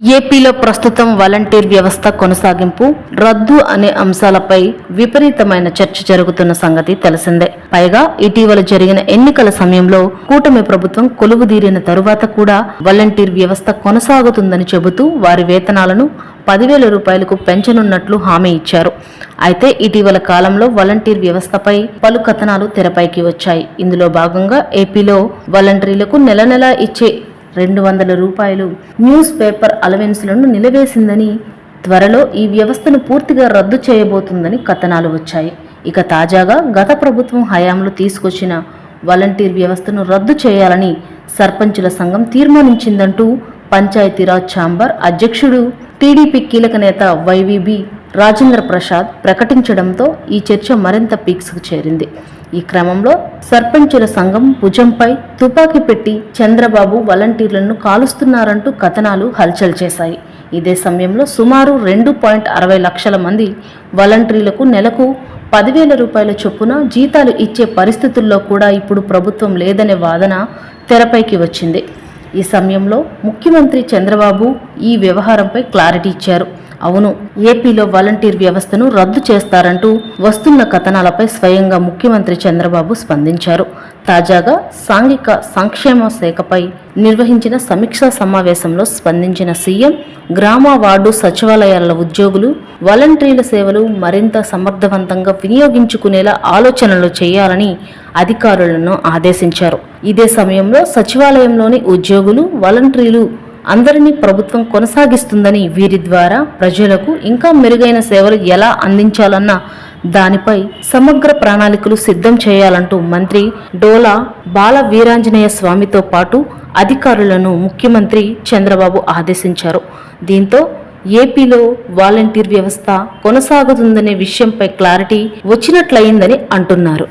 ఏపీలో ప్రస్తుతం వాలంటీర్ వ్యవస్థ కొనసాగింపు రద్దు అనే అంశాలపై విపరీతమైన చర్చ జరుగుతున్న సంగతి తెలిసిందే. పైగా ఇటీవల జరిగిన ఎన్నికల సమయంలో కూటమి ప్రభుత్వం కొలువుదీరిన తరువాత కూడా వాలంటీర్ వ్యవస్థ కొనసాగుతుందని చెబుతూ వారి వేతనాలను పదివేల రూపాయలకు పెంచనున్నట్లు హామీ ఇచ్చారు. అయితే ఇటీవల కాలంలో వాలంటీర్ వ్యవస్థపై పలు కథనాలు తెరపైకి వచ్చాయి. ఇందులో భాగంగా ఏపీలో వాలంటీర్లకు నెల నెలా ఇచ్చే రెండు వందల రూపాయలు న్యూస్ పేపర్ అలవెన్స్లను నిలవేసిందని త్వరలో ఈ వ్యవస్థను పూర్తిగా రద్దు చేయబోతుందని కథనాలు వచ్చాయి. ఇక తాజాగా గత ప్రభుత్వం హయాంలో తీసుకొచ్చిన వాలంటీర్ వ్యవస్థను రద్దు చేయాలని సర్పంచుల సంఘం తీర్మానించిందంటూ పంచాయతీరాజ్ ఛాంబర్ అధ్యక్షుడు టీడీపీ కీలక నేత వైవీబీ రాజేంద్ర ప్రసాద్ ప్రకటించడంతో ఈ చర్చ మరింత పీక్స్కు చేరింది. ఈ క్రమంలో సర్పంచుల సంఘం భుజంపై తుపాకీ పెట్టి చంద్రబాబు వాలంటీర్లను కాలుస్తున్నారంటూ కథనాలు హల్చల్ చేశాయి. ఇదే సమయంలో సుమారు రెండు పాయింట్ అరవై లక్షల మంది వాలంటీర్లకు నెలకు పదివేల రూపాయల చొప్పున జీతాలు ఇచ్చే పరిస్థితుల్లో కూడా ఇప్పుడు ప్రభుత్వం లేదనే వాదన తెరపైకి వచ్చింది. ఈ సమయంలో ముఖ్యమంత్రి చంద్రబాబు ఈ వ్యవహారంపై క్లారిటీ ఇచ్చారు. అవును ఏపీలో వాలంటీర్ వ్యవస్థను రద్దు చేస్తారంటూ వస్తున్న కథనాలపై స్వయంగా ముఖ్యమంత్రి చంద్రబాబు స్పందించారు. తాజాగా సాంఘిక సంక్షేమ శాఖపై నిర్వహించిన సమీక్షా సమావేశంలో స్పందించిన సీఎం గ్రామ వార్డు సచివాలయాల ఉద్యోగులు వాలంటీర్ల సేవలు మరింత సమర్థవంతంగా వినియోగించుకునేలా ఆలోచనలు చేయాలని అధికారులను ఆదేశించారు. ఇదే సమయంలో సచివాలయంలోని ఉద్యోగులు వాలంటీర్లు అందరినీ ప్రభుత్వం కొనసాగిస్తుందని వీరి ద్వారా ప్రజలకు ఇంకా మెరుగైన సేవలు ఎలా అందించాలన్న దానిపై సమగ్ర ప్రణాళికలు సిద్ధం చేయాలంటూ మంత్రి డోలా బాల వీరాంజనేయ స్వామితో పాటు అధికారులను ముఖ్యమంత్రి చంద్రబాబు ఆదేశించారు. దీంతో ఏపీలో వాలంటీర్ వ్యవస్థ కొనసాగుతుందనే విషయంపై క్లారిటీ వచ్చినట్లయిందని అంటున్నారు.